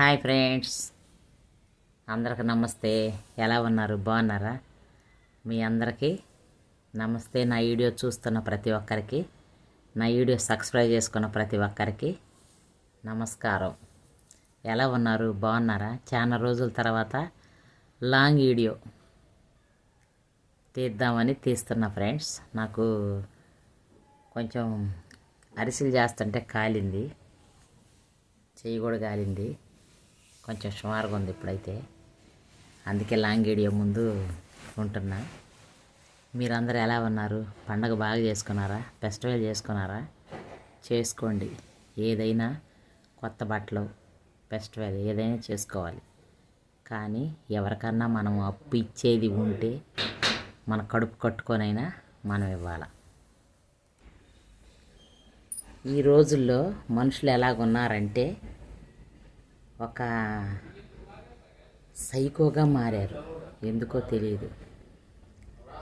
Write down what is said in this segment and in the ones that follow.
Hi friends. అందరికి నమస్తే. ఎలా ఉన్నారు? బాగున్నారా? మీ అందరికీ నమస్తే. నా వీడియో చూస్తున్న ప్రతి ఒక్కరికి నా వీడియో సబ్స్క్రైబ్ చేసుకున్న ప్రతి ఒక్కరికి నమస్కారం. ఎలా ఉన్నారు? బాగున్నారా? చాలా రోజుల తర్వాత లాంగ్ వీడియో తీద్దామని తీస్తున్నా ఫ్రెండ్స్. నాకు కొంచెం అరిసెలు చేస్తుంటే కాలింది. చెయ్యి కూడా కాలింది. కొంచెం సుమారుగా ఉంది ఇప్పుడైతే. అందుకే లాంగ్ వీడియో ముందు ఉంటున్నా. మీరందరూ ఎలా ఉన్నారు? పండగ బాగా చేసుకున్నారా? ఫెస్టివల్ చేసుకున్నారా? చేసుకోండి. ఏదైనా కొత్త బట్టలు ఫెస్టివల్ ఏదైనా చేసుకోవాలి. కానీ ఎవరికన్నా మనం అప్పు ఇచ్చేది ఉంటే మన కడుపు కట్టుకొనైనా మనం ఇవ్వాలి. ఈ రోజుల్లో మనుషులు ఎలాగున్నారంటే ఒక సైకోగా మారారు. ఎందుకో తెలియదు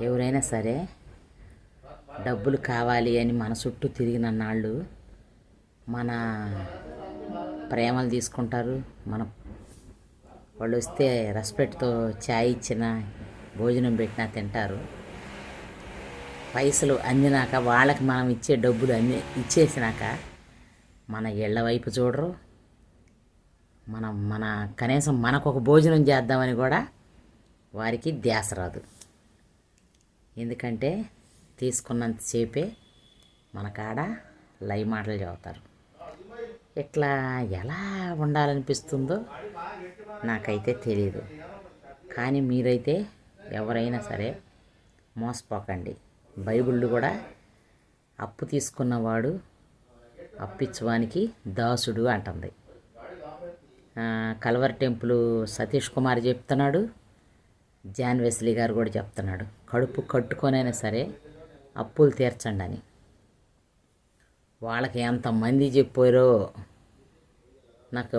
ఎవరైనా సరే డబ్బులు కావాలి అని మన చుట్టూ తిరిగిన నాళ్ళు మన ప్రేమలు తీసుకుంటారు. మన వాళ్ళు వస్తే రెస్పెక్ట్తో ఛాయ్ ఇచ్చిన భోజనం పెట్టినా తింటారు. పైసలు అందినాక వాళ్ళకి మనం ఇచ్చే డబ్బులు అంది ఇచ్చేసినాక మన ఇళ్ళ వైపు చూడరు. మనం మన కనీసం మనకు ఒక భోజనం చేద్దామని కూడా వారికి ధ్యాస రాదు. ఎందుకంటే తీసుకున్నంతసేపే మన కాడ లై మాటలు చదువుతారు ఇట్లా ఎలా ఉండాలనిపిస్తుందో నాకైతే తెలియదు కానీ మీరైతే ఎవరైనా సరే మోసపోకండి. బైబిళ్ళు కూడా అప్పు తీసుకున్నవాడు అప్పిచ్చువానికి దాసుడు అంటుంది. కల్వర్ టెంపుల్ సతీష్ కుమార్ చెప్తున్నాడు జాన్ వెస్లీ గారు కూడా చెప్తున్నాడు. కడుపు కట్టుకొనైనా సరే అప్పులు తీర్చండి అని. వాళ్ళకి ఎంతమంది చెప్పారో నాకు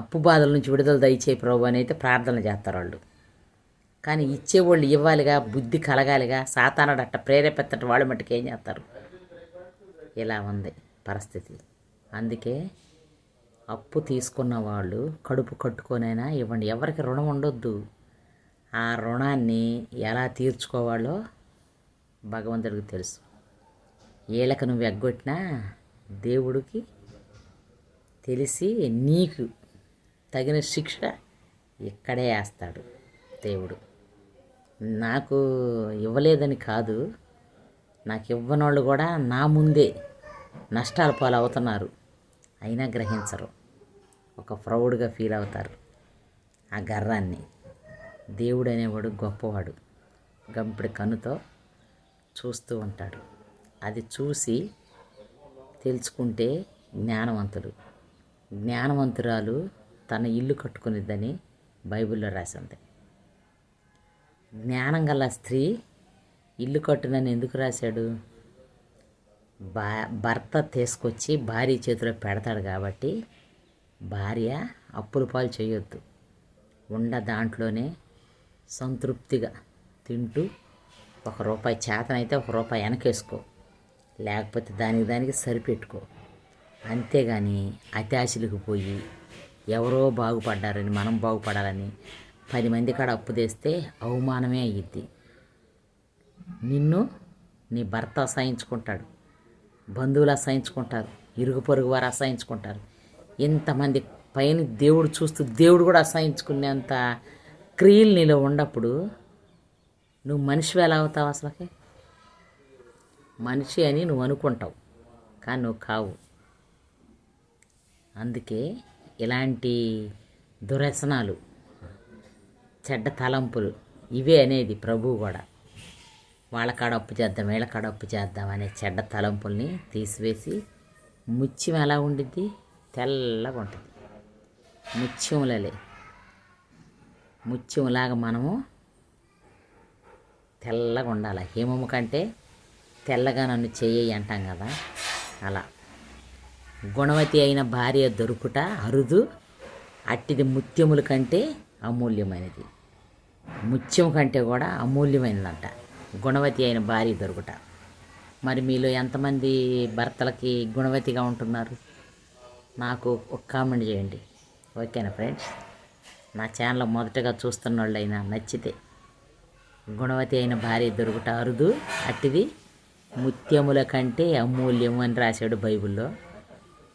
అప్పు బాధల నుంచి విడుదల దయచే ప్రభు అని అయితే ప్రార్థన చేస్తారు వాళ్ళు. కానీ ఇచ్చేవాళ్ళు ఇవ్వాలిగా బుద్ధి కలగాలిగా సాతానుడట్ట ప్రేరేపెత్తట వాళ్ళు మట్టుకు ఏం చేస్తారు? ఇలా ఉంది పరిస్థితి. అందుకే అప్పు తీసుకున్న వాళ్ళు కడుపు కట్టుకొనైనా ఇవ్వండి. ఎవరికి రుణం ఉండొద్దు. ఆ రుణాన్ని ఎలా తీర్చుకోవాలో భగవంతుడికి తెలుసు. ఏలకు నువ్వు ఎగ్గొట్టినా దేవుడికి తెలిసి నీకు తగిన శిక్ష ఇక్కడే వేస్తాడు దేవుడు. నాకు ఇవ్వలేదని కాదు. నాకు ఇవ్వనోళ్ళు కూడా నా ముందే నష్టాల పాలు అవుతున్నారు అయినా గ్రహించరు. ఒక ప్రౌడ్గా ఫీల్ అవుతారు. ఆ గర్రాన్ని. దేవుడు అనేవాడు గొప్పవాడు. గంపిడి కన్నుతో చూస్తూ ఉంటాడు. అది చూసి తెలుసుకుంటే జ్ఞానవంతుడు. జ్ఞానవంతురాలు తన ఇల్లు కట్టుకునిద్దని బైబిల్లో రాసింది. జ్ఞానం గల స్త్రీ ఇల్లు కట్టునని ఎందుకు రాశాడు? భర్త తీసుకొచ్చి భార్య చేతిలో పెడతాడు కాబట్టి భార్య అప్పుల పాలు చేయొద్దు. ఉండ దాంట్లోనే సంతృప్తిగా తింటూ ఒక రూపాయి చేతనైతే ఒక రూపాయి వెనకేసుకో. లేకపోతే దానికి దానికి సరిపెట్టుకో. అంతేగాని అత్యాశలకు పోయి ఎవరో బాగుపడ్డారని మనం బాగుపడాలని పది మంది కాడ అప్పు తెస్తే అవమానమే అయ్యిద్ది నిన్ను నీ భర్త అసహించుకుంటాడు. బంధువులు అసహించుకుంటారు ఇరుగు పొరుగు వారు అసహించుకుంటారు. ఇంతమంది పైన దేవుడు చూస్తూ దేవుడు కూడా అసహించుకునేంత క్రియలు నీలో ఉన్నప్పుడు నువ్వు మనిషి ఎలా అవుతావు అసలుకి? మనిషి అని నువ్వు అనుకుంటావు కానీ నువ్వు కావు. అందుకే ఇలాంటి దురసనాలు చెడ్డ తలంపులు ఇవే అనేది ప్రభువు కూడా. వాళ్ళ కాడ అప్పు చేద్దాం వీళ్ళ కాడ అప్పు చేద్దాం అనే చెడ్డ తలంపుల్ని తీసివేసి ముత్యం ఎలా ఉండిద్ది? తెల్లగా ఉంటుంది. ముత్యంలలే ముత్యంలాగా మనము తెల్లగా ఉండాలి. హిమము కంటే తెల్లగా నన్ను చెయ్యి అంటాం కదా అలా. గుణవతి అయిన భార్య దొరుకుట అరుదు అట్టిది ముత్యముల కంటే అమూల్యమైనది. ముత్యం కంటే కూడా అమూల్యమైనదంట. గుణవతి అయిన భార్య దొరుకుట. మరి మీలో ఎంతమంది భర్తలకి గుణవతిగా ఉంటున్నారు? నాకు ఒక కామెంట్ చేయండి. ఓకేనా ఫ్రెండ్స్? నా ఛానల్ మొదటగా చూస్తున్న వాళ్ళైనా నచ్చితే గుణవతి అయిన భార్య దొరుకుట అరుదు అట్టిది ముత్యముల కంటే అమూల్యము అని రాశాడు బైబిల్లో.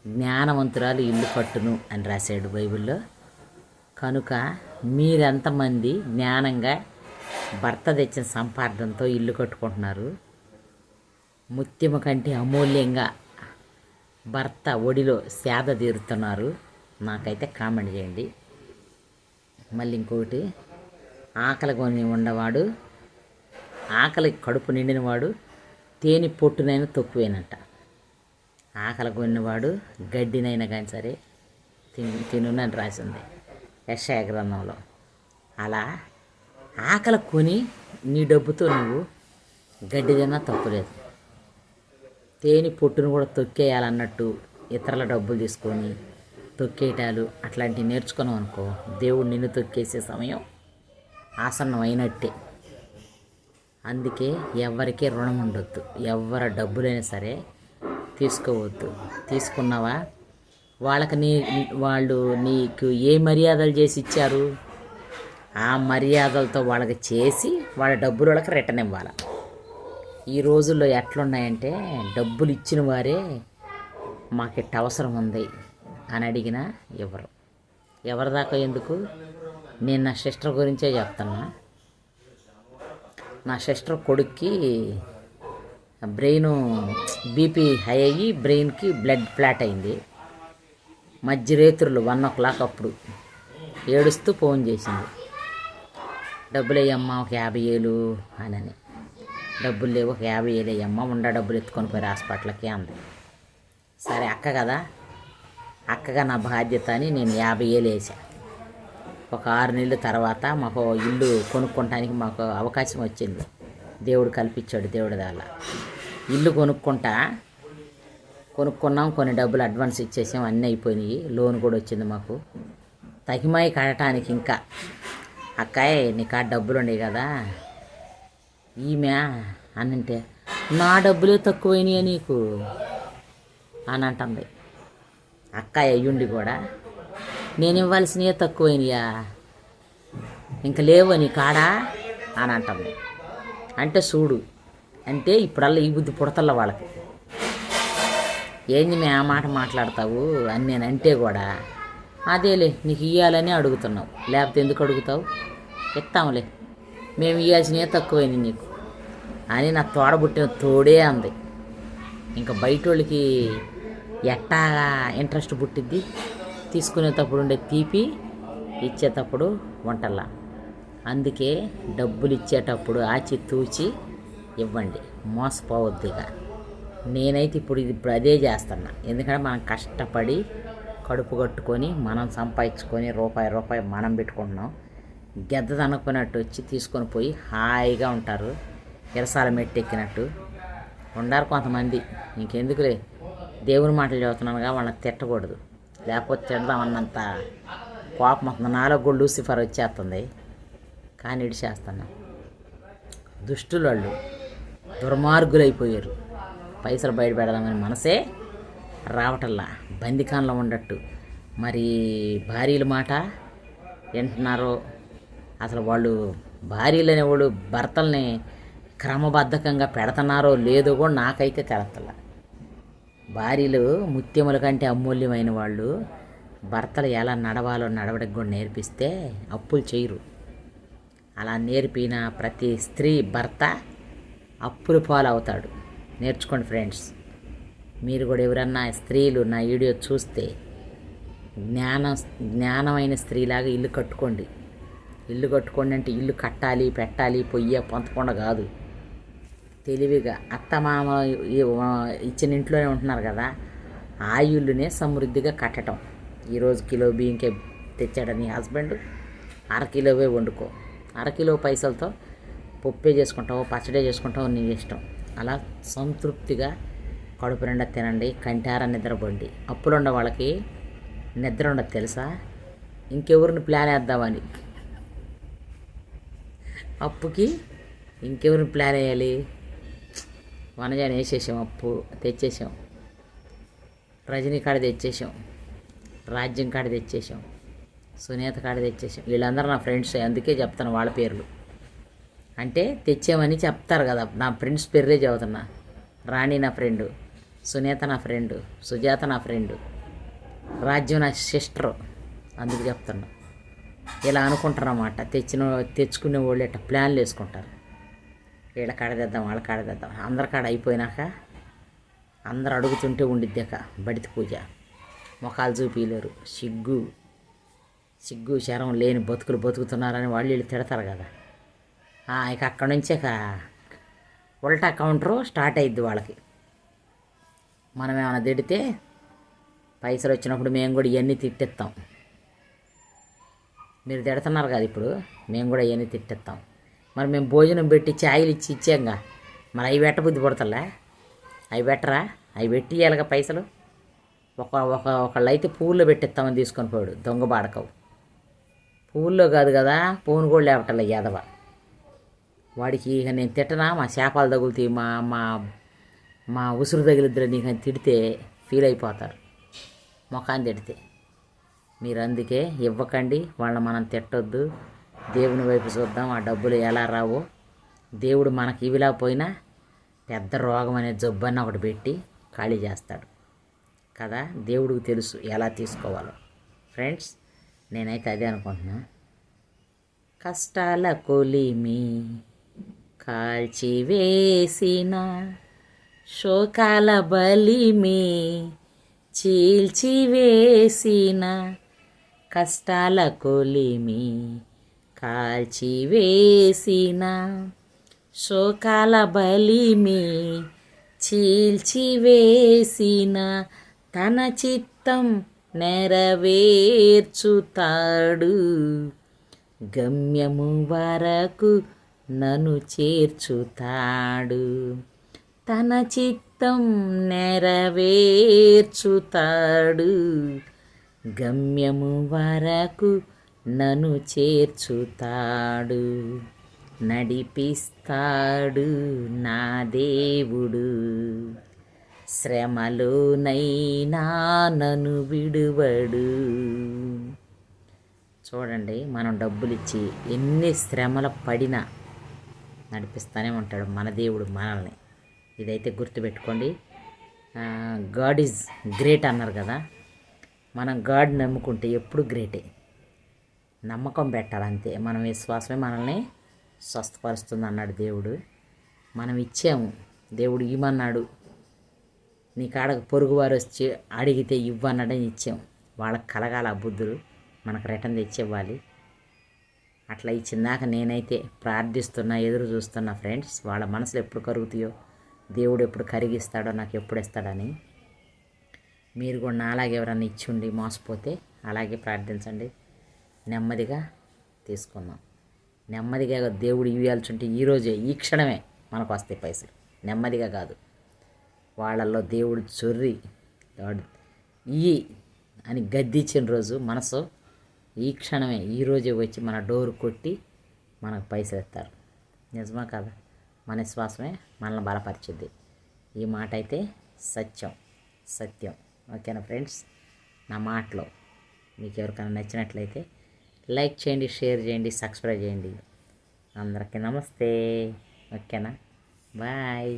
జ్ఞానవంతురాలు ఇల్లు కట్టును అని రాశాడు బైబిల్లో. కనుక మీరెంతమంది జ్ఞానంగా భర్త తెచ్చిన సంపాదనతో ఇల్లు కట్టుకుంటున్నారు. ముత్యమ కంటే అమూల్యంగా భర్త ఒడిలో సేద తీరుతున్నారు. నాకైతే కామెంట్ చేయండి. మళ్ళీ ఇంకొకటి ఆకలి కొని ఉండవాడు ఆకలి కడుపు నిండినవాడు తేనె పొట్టునైనా తక్కువేనంట. ఆకలి కొనినవాడు గడ్డినైనా కానీ సరే తిను తినునని రాసింది యశాయ గ్రంథంలో. అలా ఆకలి కొని నీ డబ్బుతో నువ్వు గడ్డి తిన్నా తప్పులేదు. తేనె పొట్టును కూడా తొక్కేయాలన్నట్టు ఇతరుల డబ్బులు తీసుకొని తొక్కేయటాలు అట్లాంటివి నేర్చుకున్నాం అనుకో దేవుడు నిన్ను తొక్కేసే సమయం ఆసన్నం అయినట్టే అందుకే ఎవరికీ రుణం ఉండొద్దు. ఎవరి డబ్బులైనా సరే తీసుకోవద్దు. తీసుకున్నావా? వాళ్ళకి నీ వాళ్ళు నీకు ఏ మర్యాదలు చేసి ఇచ్చారు? ఆ మర్యాదలతో వాళ్ళకి చేసి వాళ్ళ డబ్బులు వాళ్ళకి రిటర్న్ ఇవ్వాలి. ఈ రోజుల్లో ఎట్లున్నాయంటే డబ్బులు ఇచ్చిన వారే మాకు ఇట్ట అవసరం ఉంది అని అడిగినా ఇవ్వరు ఎవరి దాకా ఎందుకు? నేను నా సిస్టర్ గురించే చెప్తున్నా. నా సిస్టర్ కొడుక్కి బ్రెయిన్ బీపీ హై అయ్యి బ్రెయిన్కి బ్లడ్ ఫ్లాట్ అయింది. మధ్య రేతులు వన్ ఓ క్లాక్ అప్పుడు ఏడుస్తూ ఫోన్ చేసింది. డబ్బులు వేయమ్మా ఒక యాభై వేలు అని డబ్బులు లేవు ఒక యాభై వేలు వేయమ్మా ఉండ డబ్బులు ఎత్తుకొని పోయి హాస్పిటల్కి అంది. సరే అక్క కదా? అక్కగా నా బాధ్యత అని నేను యాభై వేలు వేసా ఒక ఆరు నెలల తర్వాత మాకు ఇల్లు కొనుక్కోవటానికి మాకు అవకాశం వచ్చింది. దేవుడు కల్పించాడు దేవుడి దాలా ఇల్లు కొనుక్కుంటా కొనుక్కున్నాం కొన్ని డబ్బులు అడ్వాన్స్ ఇచ్చేసాం అన్నీ అయిపోయినాయి లోన్ కూడా వచ్చింది మాకు. తగిమాయి కట్టడానికి ఇంకా అక్కాయ్ నీ కాడ డబ్బులు ఉన్నాయి కదా. ఈమె అనంటే నా డబ్బులే తక్కువైనాయా నీకు అని అంటుంది అక్కాయ అయ్యుండి కూడా నేను ఇవ్వాల్సినవే తక్కువైనయా? ఇంక లేవు నీ కాడా? అని అంటుంది అంటే చూడు అంటే ఇప్పుడల్లా ఈ బుద్ధి పుడతల్ల వాళ్ళకి. ఏంది మేము ఆ మాట మాట్లాడతావు? అని నేను అంటే కూడా అదేలే నీకు ఇవ్వాలని అడుగుతున్నావు. లేకపోతే ఎందుకు అడుగుతావు? ఇస్తాంలే. మేము ఇవ్వాల్సినవి తక్కువైంది నీకు. అని నా తోడబుట్టిన తోడే అంది. ఇంకా బయట వాళ్ళకి ఎట్టా ఇంట్రెస్ట్ పుట్టిద్ది? తీసుకునేటప్పుడు ఉండే తీపి ఇచ్చేటప్పుడు వంటల్లా. అందుకే డబ్బులు ఇచ్చేటప్పుడు ఆచి తూచి ఇవ్వండి. మోసపోవద్దుగా నేనైతే ఇప్పుడు ఇది ఇప్పుడు అదే చేస్తున్నా. ఎందుకంటే మనం కష్టపడి కడుపు కట్టుకొని మనం సంపాదించుకొని రూపాయి రూపాయి మనం పెట్టుకుంటున్నాం. గెద్ద తనకపోయినట్టు వచ్చి తీసుకొని పోయి హాయిగా ఉంటారు. ఇరసాల మెట్టు ఎక్కినట్టు. ఉండారు కొంతమంది. ఇంకెందుకులే? దేవుని మాటలు చదువుతున్నానుగా వాళ్ళని తిట్టకూడదు. లేకపోతే తిడదామన్నంత కోపం వస్తుంది. నాలుగు కూడా లూసిఫర్ వచ్చేస్తుంది. కానీ ఇడిచేస్తున్నా దుష్టులు వాళ్ళు దుర్మార్గులైపోయారు. పైసలు బయట పెడదామని మనసే రావటల్లా బందికాన్లో ఉండట్టు. మరి భార్యల మాట వింటున్నారో? అసలు వాళ్ళు భార్యలు అనేవాళ్ళు భర్తల్ని క్రమబద్ధకంగా పెడుతున్నారో లేదో కూడా నాకైతే తెలతల భార్యలు ముత్యముల కంటే అమూల్యమైన వాళ్ళు భర్తలు ఎలా నడవాలో నడవడానికి కూడా నేర్పిస్తే అప్పులు చేయరు. అలా నేర్పిన ప్రతి స్త్రీ భర్త అప్పులు పాలు అవుతాడు నేర్చుకోండి ఫ్రెండ్స్. మీరు కూడా ఎవరన్నా స్త్రీలు నా వీడియో చూస్తే జ్ఞానం జ్ఞానమైన స్త్రీలాగా ఇల్లు కట్టుకోండి. ఇల్లు కట్టుకోండి అంటే ఇల్లు కట్టాలి పెట్టాలి పొయ్య పొంతకుండా కాదు. తెలివిగా అత్తమామ ఇచ్చిన ఇంట్లోనే ఉంటున్నారు కదా ఆ ఇల్లునే సమృద్ధిగా కట్టడం ఈరోజు కిలో బియ్యంకే తెచ్చాడని హస్బెండ్ అరకిలోవే వండుకో. అరకిలో పైసలతో పప్పే చేసుకుంటావు పచ్చడే చేసుకుంటావు నీ ఇష్టం. అలా సంతృప్తిగా కడుపు నిండా తినండి కంటార నిద్రపోండి అప్పులున్న వాళ్ళకి నిద్ర ఉండదు తెలుసా? ఇంకెవరిని ప్లాన్ వేద్దామని? అప్పుకి ఇంకెవరిని ప్లాన్ వేయాలి? వనజాని వేసేసాం అప్పు తెచ్చేసాం. రజనీ కాడ తెచ్చేసాం. రాజ్యం కాడ తెచ్చేసాం. సునీత కాడ తెచ్చేసాం. వీళ్ళందరూ నా ఫ్రెండ్స్ అందుకే చెప్తాను వాళ్ళ పేర్లు. అంటే తెచ్చామని చెప్తారు కదా నా ఫ్రెండ్స్ పేర్లే చదువుతున్నా రాణి నా ఫ్రెండు. సునీత నా ఫ్రెండు సుజాత నా ఫ్రెండు రాజ్యం నా సిస్టరు అందుకు చెప్తున్నా. ఇలా అనుకుంటారు అన్నమాట తెచ్చిన తెచ్చుకునే వాళ్ళు ఇట్లా ప్లాన్లు వేసుకుంటారు. వీళ్ళ కాడ వాళ్ళ కాడ అందరి కాడ అయిపోయినాక అందరు అడుగుతుంటే ఉండిద్దాక బడితి పూజ. ముఖాలు చూపించలేరు సిగ్గు సిగ్గు శరం లేని బతుకులు బతుకుతున్నారని వాళ్ళు వీళ్ళు తిడతారు కదా. ఆ, ఇక అక్కడ నుంచే ఉల్టా కౌంటరు స్టార్ట్ అయ్యిద్ది వాళ్ళకి. మనం ఏమైనా తిడితే పైసలు వచ్చినప్పుడు మేము కూడా ఇవన్నీ తిట్టిస్తాం మీరు తిడుతున్నారు కదా ఇప్పుడు మేము కూడా ఇవన్నీ తిట్టిస్తాం మరి మేము భోజనం పెట్టి ఛాయలు ఇచ్చి ఇచ్చాంగా మరి అవి పెట్ట బుద్ధి పడతలే? అవి పెట్టరా? అవి పెట్టి ఇవ్వాలిగా పైసలు? ఒక ఒక ఒకళ్ళు అయితే పూలు పెట్టిస్తామని తీసుకొని పోయాడు దొంగ బాడకవు. పూల్లో కాదు కదా పూను కూడా లేవటల్లా యాదవ వాడికి ఇక నేను తిట్టనా? మా చేపలు తగులుతాయి మా మా మా ఉసురు తగిలిద్దరు నీకు తిడితే ఫీల్ అయిపోతారు. ముఖాన్ని తిడితే. మీరు అందుకే ఇవ్వకండి వాళ్ళని మనం తిట్టొద్దు. దేవుని వైపు చూద్దాం ఆ డబ్బులు ఎలా రావో. దేవుడు మనకి ఇవిలా పోయినా పెద్ద రోగం అనే జబ్బన్న ఒకటి పెట్టి ఖాళీ చేస్తాడు. కదా? దేవుడికి తెలుసు ఎలా తీసుకోవాలో. ఫ్రెండ్స్ నేనైతే అదే అనుకుంటున్నా. కష్టాల కొలిమి కాల్చివేసిన శోకాల బలిమే చీల్చివేసిన కష్టాల కొలిమి కాల్చివేసిన శోకాల బలిమి చీల్చివేసిన తన చిత్తం నెరవేర్చుతాడు. గమ్యము వరకు నన్ను చేర్చుతాడు. తన చిత్తం నెరవేర్చుతాడు. గమ్యము వరకు నన్ను చేర్చుతాడు. నడిపిస్తాడు నా దేవుడు. శ్రమలోనైనా నన్ను విడువడు. చూడండి మనం డబ్బులిచ్చి ఎన్ని శ్రమలు పడినా నడిపిస్తూనే ఉంటాడు మన దేవుడు మనల్ని. ఇదైతే గుర్తుపెట్టుకోండి. గాడ్ ఈజ్ గ్రేట్ అన్నారు కదా. మనం గాడ్ నమ్ముకుంటే ఎప్పుడు గ్రేటే నమ్మకం పెట్టాలంతే మనం విశ్వాసమే మనల్ని స్వస్థపరుస్తుంది అన్నాడు దేవుడు. మనం ఇచ్చాము. దేవుడు ఇవ్వన్నాడు నీ కాడకు పొరుగువారు వచ్చి అడిగితే ఇవ్వన్నాడని ఇచ్చాం వాళ్ళకి కలగాల బుద్ధులు మనకు రిటర్న్ తెచ్చివ్వాలి అట్లా ఇచ్చిందాక నేనైతే ప్రార్థిస్తున్నా ఎదురు చూస్తున్నా ఫ్రెండ్స్ వాళ్ళ మనసులు ఎప్పుడు కరుగుతాయో దేవుడు ఎప్పుడు కరిగిస్తాడో నాకు ఎప్పుడు ఇస్తాడని మీరు కూడా నాలాగే ఎవరన్నా ఇచ్చుండి మోసపోతే అలాగే ప్రార్థించండి. నెమ్మదిగా తీసుకుందాం. నెమ్మదిగా దేవుడు ఇవ్వాల్సింటే ఈరోజే ఈ క్షణమే మనకు వస్తాయి పైసలు. నెమ్మదిగా కాదు. వాళ్ళల్లో దేవుడు చొర్రి వాడు ఈ అని గద్దించిన రోజు మనసు ఈ క్షణమే ఈ రోజే వచ్చి మన డోర్ కొట్టి మనకు పైసలు ఇస్తారు. నిజమా కదా? మన విశ్వాసమే మనల్ని బలపరిచిద్ది. ఈ మాట అయితే సత్యం సత్యం. ఓకేనా ఫ్రెండ్స్? నా మాటలో మీకు ఎవరికైనా నచ్చినట్లయితే లైక్ చేయండి షేర్ చేయండి సబ్స్క్రైబ్ చేయండి. అందరికీ నమస్తే. ఓకేనా? బాయ్.